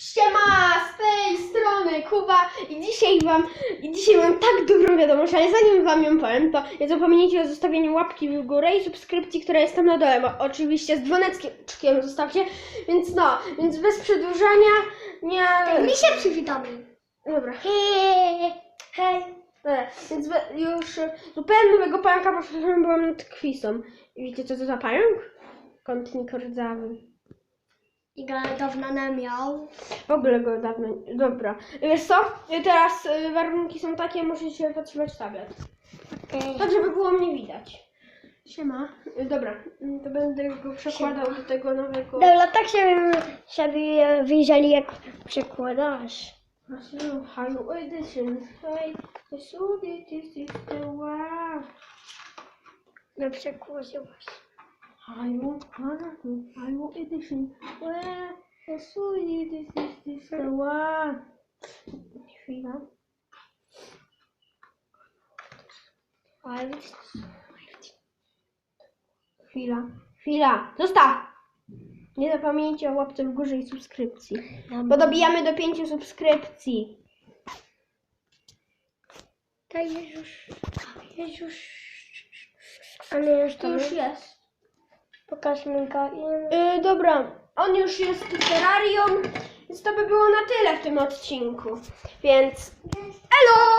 Siema, z tej strony Kuba i dzisiaj wam, i dzisiaj mam tak dobrą wiadomość, ale zanim wam ją powiem, to nie zapomnijcie o zostawieniu łapki w górę i subskrypcji, która jest tam na dole, bo oczywiście z dzwoneczkiem zostawcie, więc no, więc bez przedłużania, nie... Mi się przywitamy. Dobra, Hej, hej. Dobra, więc już e, zupełnie nowego pająka, bo byłam nad kwisą. I wiecie co to za pająk? Kątnik rdzawy. I go dawno nie miał. W ogóle go dawno. Dobra. Wiesz co? Teraz y, warunki są takie, musicie zatrzymać tablet. Tak, żeby było mnie widać. Siema. Y, Dobra, y, to będę go przekładał do tego nowego. Dobra, tak się sobie wyjrzeli jak przekładasz. Halo Edition. Hej, so this is the one. No przekładziłaś. Halo, halo, halo Edition. Where so this is this the one. Chwila. Ale Chwila, chwila, zostaw! Nie zapomnijcie o łapce w górze i subskrypcji. Bo dobijamy do pięciu subskrypcji. to jest już. Jest już. Ale już to już jest. Pokażmy go. I... Yy, dobra, on już jest terrarium, więc to by było na tyle w tym odcinku. Więc elo!